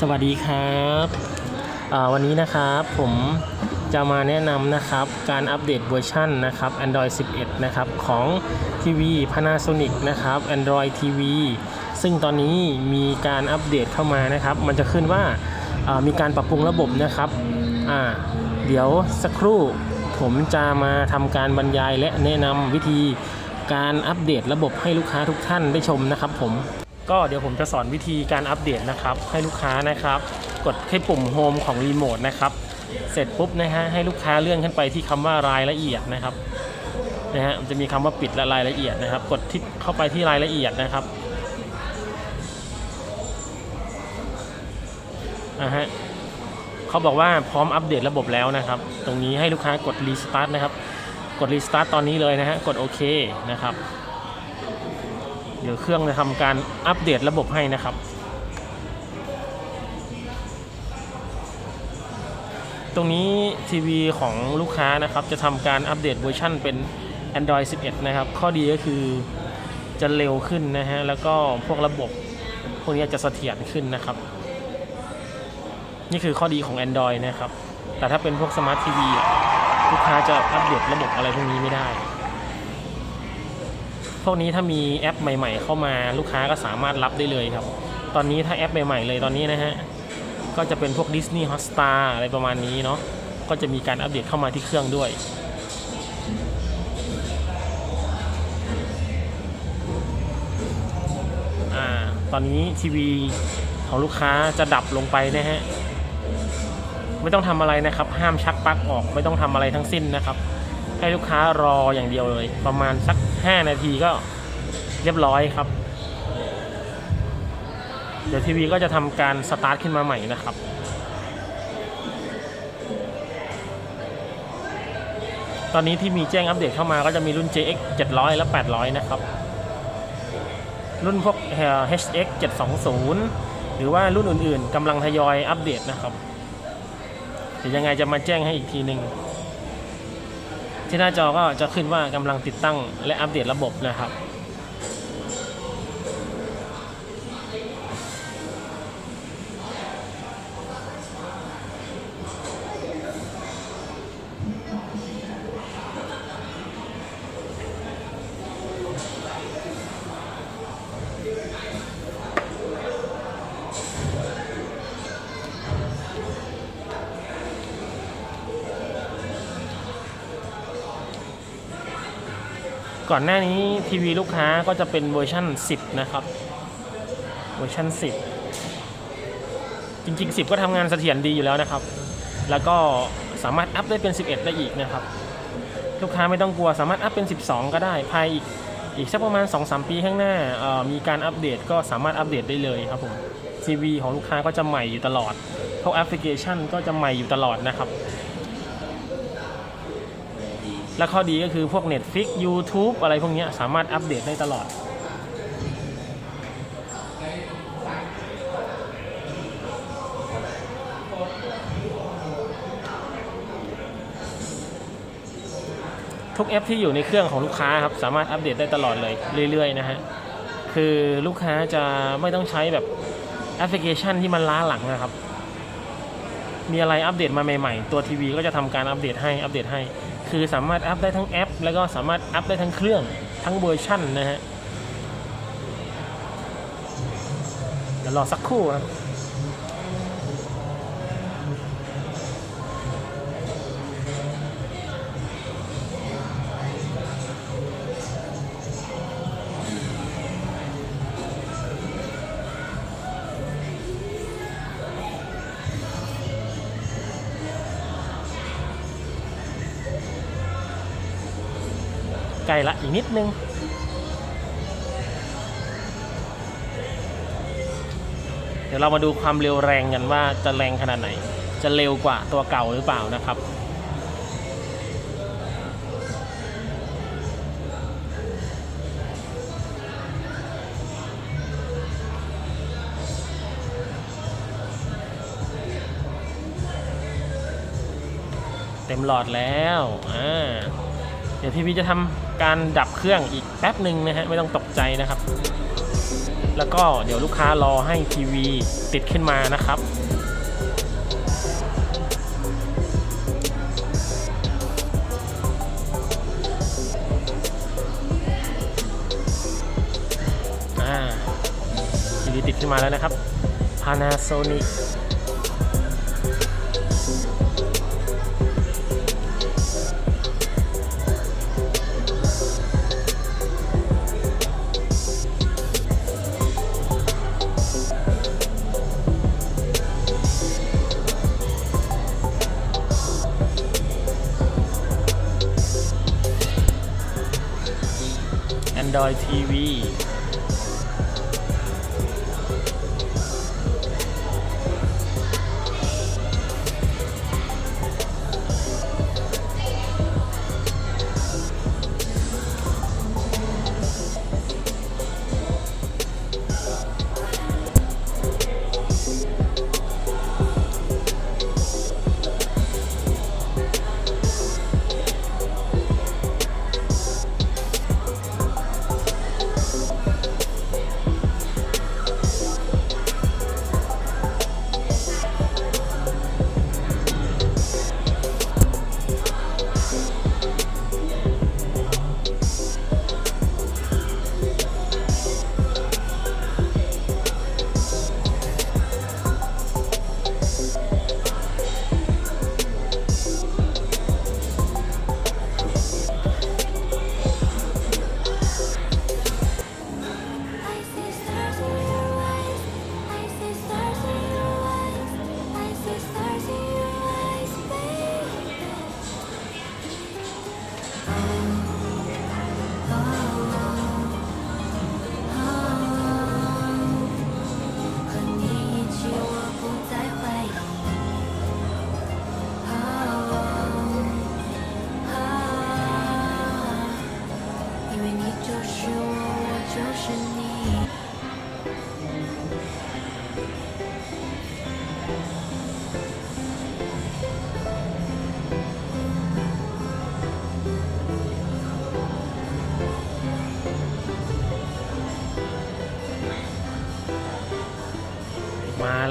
สวัสดีครับวันนี้นะครับผมจะมาแนะนำนะครับการอัปเดตเวอร์ชันนะครับ Android 11 นะครับของทีวี Panasonic นะครับ Android TV ซึ่งตอนนี้มีการอัปเดตเข้ามานะครับ มันจะขึ้นว่ามีการปรับปรุงระบบนะครับเดี๋ยวสักครู่ผมจะมาทำการบรรยายและแนะนำวิธีการอัปเดตระบบให้ลูกค้าทุกท่านได้ชมนะครับผม ก็เดี๋ยวผมจะสอนวิธีการอัปเดตนะครับ ให้ลูกค้านะครับ กดที่ปุ่มโฮมของรีโมทนะครับเสร็จปุ๊บนะฮะให้ลูกค้าเลื่อนขึ้นไปที่คำว่ารายละเอียดนะครับนะฮะมันจะมีคำว่าปิดและรายละเอียดนะครับ กดที่เข้าไปที่รายละเอียดนะครับอ่าฮะเขาบอกว่าพร้อมอัปเดตระบบแล้วนะครับ ตรงนี้ให้ลูกค้ากดรีสตาร์ทนะครับ กดรีสตาร์ทตอนนี้เลยนะฮะกดโอเคนะครับ เดี๋ยวเครื่องจะทำการอัปเดตระบบให้นะครับ ตรงนี้ทีวีของลูกค้านะครับจะทำการอัปเดตเวอร์ชันเป็น Android 11 นะครับ ข้อดีก็คือจะเร็วขึ้นนะฮะ แล้วก็พวกระบบพวกนี้จะเสถียรขึ้นนะครับ นี่คือข้อดีของ Android นะครับ แต่ถ้าเป็นพวกสมาร์ททีวีลูกค้าจะอัปเดตระบบอะไรพวกนี้ไม่ได้ พวกนี้ถ้ามีแอปใหม่ ๆ เข้ามาลูกค้าก็สามารถรับได้เลยครับ ตอนนี้ถ้าแอปใหม่ๆเลยตอนนี้นะฮะก็จะเป็นพวก Disney Hotstar อะไรประมาณนี้เนาะก็จะมีการอัปเดตเข้ามาที่เครื่องด้วยอ่าตอนนี้ทีวีของลูกค้าจะดับลงไปนะฮะไม่ต้องทำอะไรนะครับ ห้ามชักปลั๊กออกไม่ต้องทำอะไรทั้งสิ้นนะครับ ให้ลูกค้ารออย่างเดียวเลย ประมาณสัก 5 นาทีก็เรียบร้อยครับ เดี๋ยวทีวีก็จะทำการสตาร์ทขึ้นมาใหม่นะครับตอนนี้ที่มีแจ้งอัปเดตเข้ามาก็จะมีรุ่น JX 700 และ 800 นะครับ รุ่นพวก HX 720 หรือว่ารุ่นอื่นๆกำลังทยอยอัปเดตนะครับ เดี๋ยวยังไงจะมาแจ้งให้อีกทีหนึ่ง ที่หน้าจอก็จะขึ้นว่ากำลังติดตั้งและอัปเดตระบบนะครับ ก่อนหน้านี้ทีวีลูกค้าก็จะเป็นเวอร์ชัน10 นะครับ เวอร์ชัน10 จริง ๆ 10 ก็ทำงานเสถียรดีอยู่แล้วนะครับ แล้วก็สามารถอัพได้เป็น 11 ได้อีกนะครับ ลูกค้าไม่ต้องกลัวสามารถอัพเป็น 12 ก็ได้ภายอีกอีกสักประมาณ 2-3 ปีข้างหน้ามีการอัปเดตก็สามารถอัปเดตได้เลยครับผมทีวีของลูกค้าก็จะใหม่อยู่ตลอดพวกแอปพลิเคชันก็จะใหม่อยู่ตลอดนะครับ และข้อดีก็คือพวก Netflix YouTube อะไรพวกนี้สามารถอัปเดตได้ตลอด ทุกแอปที่อยู่ในเครื่องของลูกค้าครับสามารถอัปเดตได้ตลอดเลยเรื่อยๆนะฮะ คือลูกค้าจะไม่ต้องใช้แบบแอปพลิเคชันที่มันล้าหลังนะครับ มีอะไรอัปเดตมาใหม่ๆ ตัวทีวีก็จะทำการอัปเดตให้อัปเดตให้ คือสามารถอัพได้ทั้งแอป แล้วก็สามารถอัพได้ทั้งเครื่องทั้งเวอร์ชั่นนะฮะเดี๋ยวรอสักครู่ครับ ใกล้ละอีกนิดนึง เดี๋ยวเรามาดูความเร็วแรงกันว่าจะแรงขนาดไหน จะเร็วกว่าตัวเก่าหรือเปล่านะครับเต็มหลอดแล้ว อ่า เดี๋ยวทีวีจะทำ การดับเครื่องอีกแป๊บหนึ่งนะฮะไม่ต้องตกใจนะครับ แล้วก็เดี๋ยวลูกค้ารอให้ทีวีติดขึ้นมานะครับอ่าทีวีติดขึ้นมาแล้วนะครับ Panasonic 'Android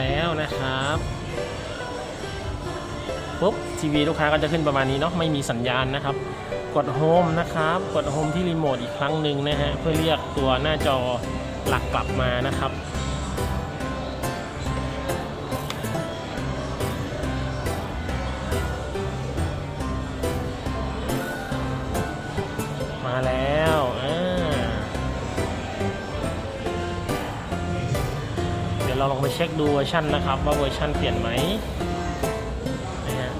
แล้วนะครับปุ๊บทีวีลูกค้าก็จะขึ้นประมาณนี้เนาะไม่มีสัญญาณนะครับ กดโฮมนะครับ กดโฮมที่รีโมทอีกครั้งหนึ่งนะฮะเพื่อเรียกตัวหน้าจอหลักกลับมานะครับมาแล้ เราลองไปเช็คดูเวอร์ชันนะครับ ว่าเวอร์ชันเปลี่ยนไหมนะฮะ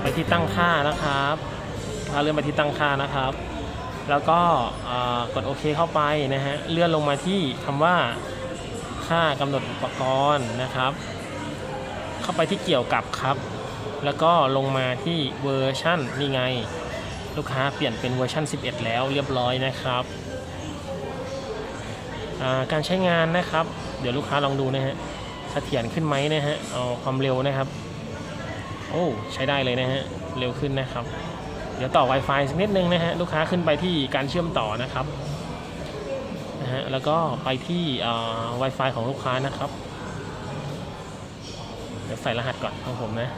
ไปที่ตั้งค่านะครับถ้าเลื่อนไปที่ตั้งค่านะครับ แล้วก็กดโอเคเข้าไปนะฮะเลื่อนลงมาที่คำว่าค่ากำหนดอุปกรณ์นะครับ เข้าไปที่เกี่ยวกับครับ แล้วก็ลงมาที่เวอร์ชันนี่ไง ลูกค้าเปลี่ยนเป็นเวอร์ชัน11 แล้วเรียบร้อยนะครับการใช้งานนะครับ เดี๋ยวลูกค้าลองดูนะฮะเสถียรขึ้นไหมนะฮะเอาความเร็วนะครับ โอ้ใช้ได้เลยนะฮะเร็วขึ้นนะครับ เดี๋ยวต่อ Wi-Fi สักนิดนึงนะฮะลูกค้าขึ้นไปที่การเชื่อมต่อนะครับนะฮะแล้วก็ไปที่อ่า Wi-Fi ของลูกค้านะครับ เดี๋ยวใส่รหัสก่อนของผมนะ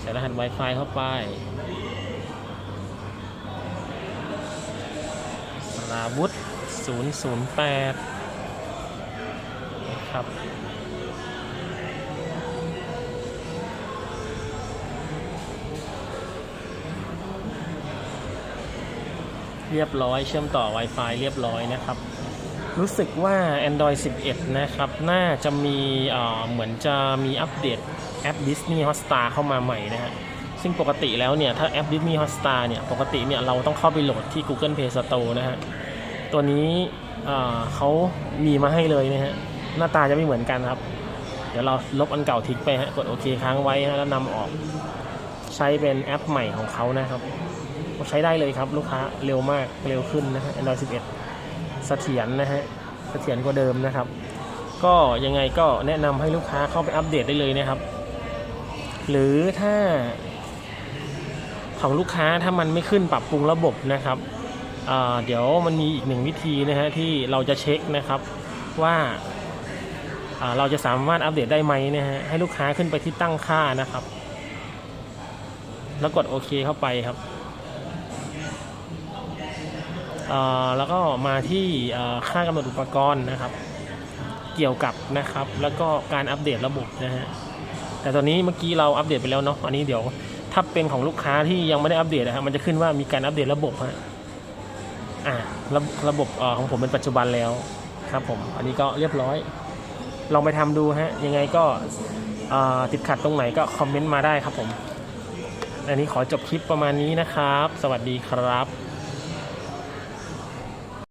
ใส่รหัส Wi-Fi เข้าไปสราวุธ008นะ ครับเรียบร้อยเชื่อมต่อ Wi-Fi เรียบร้อยนะครับ รู้สึกว่า Android 11 นะครับ น่าจะมีเหมือนจะมีอัปเดตแอป Disney Hotstar เข้ามาใหม่นะฮะซึ่งปกติแล้วเนี่ย ถ้าแอป Disney Hotstar เนี่ย ปกติเนี่ย เราต้องเข้าไปโหลดที่ Google Play Store นะฮะ ตัวนี้เขามีมาให้เลยนะฮะ หน้าตาจะไม่เหมือนกันครับ เดี๋ยวเราลบอันเก่าทิ้งไปฮะกดโอเคค้างไว้ฮะแล้วนำออก ใช้เป็นแอปใหม่ของเขานะครับใช้ได้เลยครับลูกค้าเร็วมากเร็วขึ้นนะฮะ Android 11เสถียรนะฮะเสถียรกว่าเดิมนะครับ ก็ยังไงก็แนะนำให้ลูกค้าเข้าไปอัปเดตได้เลยนะครับ หรือถ้าของลูกค้าถ้ามันไม่ขึ้นปรับปรุงระบบนะครับเดี๋ยวมันมีอีกหนึ่งวิธีนะฮะที่เราจะเช็คนะครับว่า เราจะสามารถอัปเดตได้ไหมนะฮะให้ลูกค้าขึ้นไปที่ตั้งค่านะครับ แล้วกดโอเคเข้าไปครับแล้วก็มาที่อ่าค่ากำหนดอุปกรณ์นะครับ เกี่ยวกับนะครับ แล้วก็การอัปเดตระบบนะฮะแต่ตอนนี้เมื่อกี้เราอัปเดตไปแล้วเนาะอันนี้เดี๋ยวถ้าเป็นของลูกค้าที่ยังไม่ได้อัปเดตนะครับมันจะขึ้นว่ามีการอัปเดตระบบฮะอ่าระระบบเอ่อของผมเป็นปัจจุบันแล้วครับผมอันนี้ก็เรียบร้อย ลองไปทำดูฮะยังไงก็ติดขัดตรงไหนก็คอมเมนต์มาได้ครับผม อันนี้ขอจบคลิปประมาณนี้นะครับ สวัสดีครับ